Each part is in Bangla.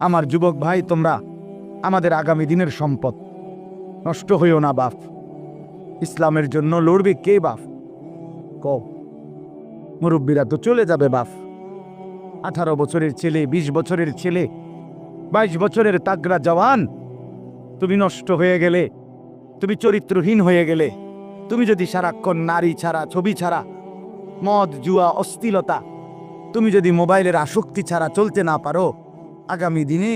আমার যুবক ভাই, তোমরা আমাদের আগামী দিনের সম্পদ। নষ্ট হইও না, বাপ। ইসলামের জন্য লড়বে কে, বাপ? ক মুরব্বীরা তো চলে যাবে, বাপ। আঠারো বছরের ছেলে ২০ বছরের ছেলে, বাইশ বছরের তাগড়া জওয়ান। তুমি নষ্ট হয়ে গেলে, তুমি চরিত্রহীন হয়ে গেলে, তুমি যদি সারাক্ষণ নারী ছাড়া, ছবি ছাড়া, মদ, জুয়া অস্থিলতা তুমি যদি মোবাইলের আসক্তি ছাড়া চলতে না পারো আগামী দিনে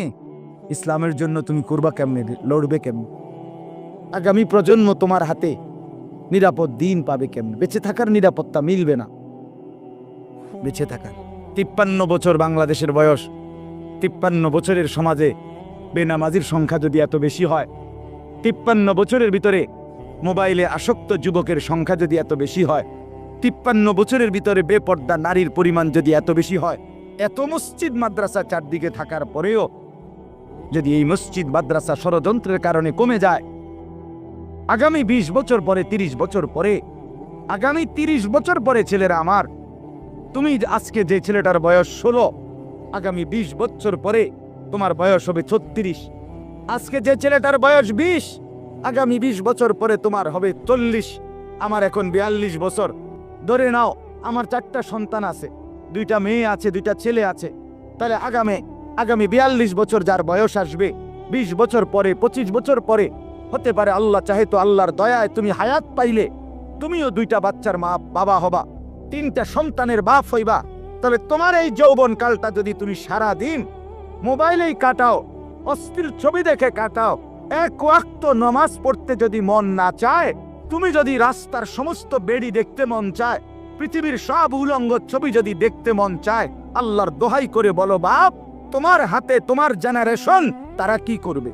ইসলামের জন্য তুমি করবা কেমনে? লড়বে কেমনে? আগামী প্রজন্ম তোমার হাতে নিরাপদ দিন পাবে কেমনে? বেঁচে থাকার নিরাপত্তা মিলবে না। বেঁচে থাকার। তিপ্পান্ন বছর বাংলাদেশের বয়স। তিপ্পান্ন বছরের সমাজে বেনামাজির সংখ্যা যদি এত বেশি হয়, তিপ্পান্ন বছরের ভিতরে মোবাইলে আসক্ত যুবকের সংখ্যা যদি এত বেশি হয়, তিপ্পান্ন বছরের ভিতরে বেপর্দা নারীর পরিমাণ যদি এত বেশি হয় এত মসজিদ মাদ্রাসা চারদিকে থাকার পরেও যদি এই মসজিদ মাদ্রাসা ষড়যন্ত্রের কারণে কমে যায়, আগামী ২০ বছর পরে ৩০ বছর পরে, আগামী ৩০ বছর পরে ছেলেরা আমার, তুমি আজকে যে ছেলেটার বয়স ষোলো, আগামী ২০ বছর পরে তোমার বয়স হবে ছত্রিশ। আজকে যে ছেলেটার বয়স বিশ, আগামী ২০ বছর পরে তোমার হবে চল্লিশ। আমার এখন বিয়াল্লিশ বছর। ধরে নাও, আমার চারটা সন্তান আছে। দুইটা মেয়ে আছে, দুইটা ছেলে আছে। তাহলে আগামী আগামী বিয়াল্লিশ বছর যার বয়স আসবে ২০ বছর পরে ২৫ বছর পরে, হতে পারে আল্লাহ চাহে তো আল্লাহর দয়ায় তুমি হায়াত পাইলে, তুমিও দুইটা বাচ্চার মা, বাবা হবা, তিনটা সন্তানের বাপ হইবা। তবে তোমার এই যৌবন কালটা যদি তুমি সারা দিন মোবাইলেই কাটাও, অস্থির ছবি দেখে কাটাও, এক ওয়াক্ত নমাজ পড়তে যদি মন না চায়, তুমি যদি রাস্তার সমস্ত বেড়ি দেখতে মন চায় পৃথিবীর সব উলঙ্গ ছবি যদি দেখতে মন চায়, আল্লাহর দোহাই করে বলো, বাপ, তোমার হাতে তোমার জেনারেশন তারা কি করবে?